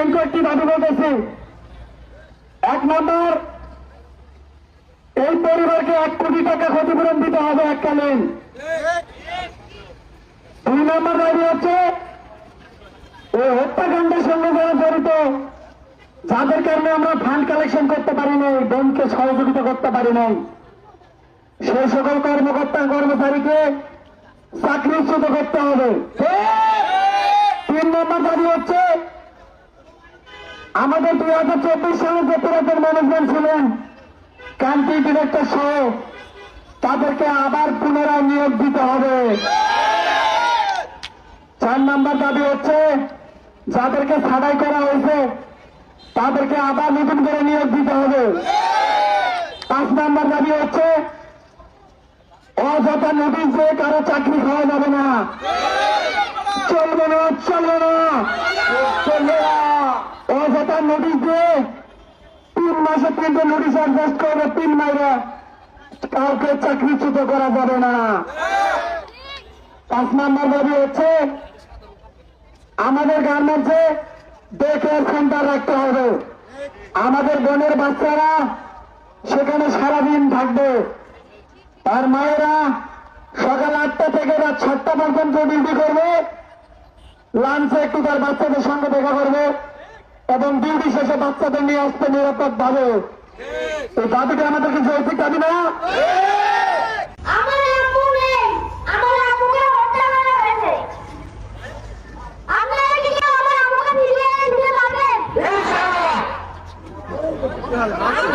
Main কয়েকটি দাবি বলতেছি। এক নম্বর, এই পরিবারকে এক কোটি টাকা ক্ষতিপূরণ দিতে হবে এককালীন। দুই নম্বর দাবি হচ্ছে, এই হত্যাকাণ্ডের সঙ্গে যারা জড়িত, যাদের কারণে আমরা ফান্ড কালেকশন করতে পারি নাই, ব্যাংককে সহযোগিতা করতে পারি নাই। সেই সকল কর্মকর্তা কর্মচারীকে চাকরিচ্যুত করতে হবে। তিন নম্বর দাবি হচ্ছে আমাদের দুই হাজার চব্বিশ সালে যে পুরাতন ম্যানেজমেন্ট ছিলেন কান্ট্রি ডিরেক্টর সহ, তাদেরকে আবার পুনরায় নিয়োগ দিতে হবে। চার নম্বর দাবি হচ্ছে, যাদেরকে ছাড়াই করা হয়েছে, তাদেরকে আবার নতুন করে নিয়োগ দিতে হবে। পাঁচ নাম্বার দাবি হচ্ছে, অযথা নোটিশ দিয়ে কারও চাকরি খাওয়া যাবে না। চলবে না চলবে না। চলবে না অযথা নোটিশ দিয়ে তিন মাসে তিনটে নোটিশ করবে তিন কাউকে চাকরিচ্যুত করা যাবে না। পাঁচ নাম্বার দাবি হচ্ছে, আমাদের গার্মেন্টসে ডে সেন্টার রাখতে হবে। আমাদের বোনের বাচ্চারা সেখানে সারাদিন থাকবে। তার মায়েরা সকাল আটটা থেকে রাত সাতটা পর্যন্ত ডিউটি করবে। লাঞ্চে একটু তার বাচ্চাদের সঙ্গে দেখা করবে। এবং শেষে বাচ্চাদের নিয়ে আসতে নিরাপদ ভাবে। এই দাবিটা আমাদেরকে যৌতিক দাবি না Yeah.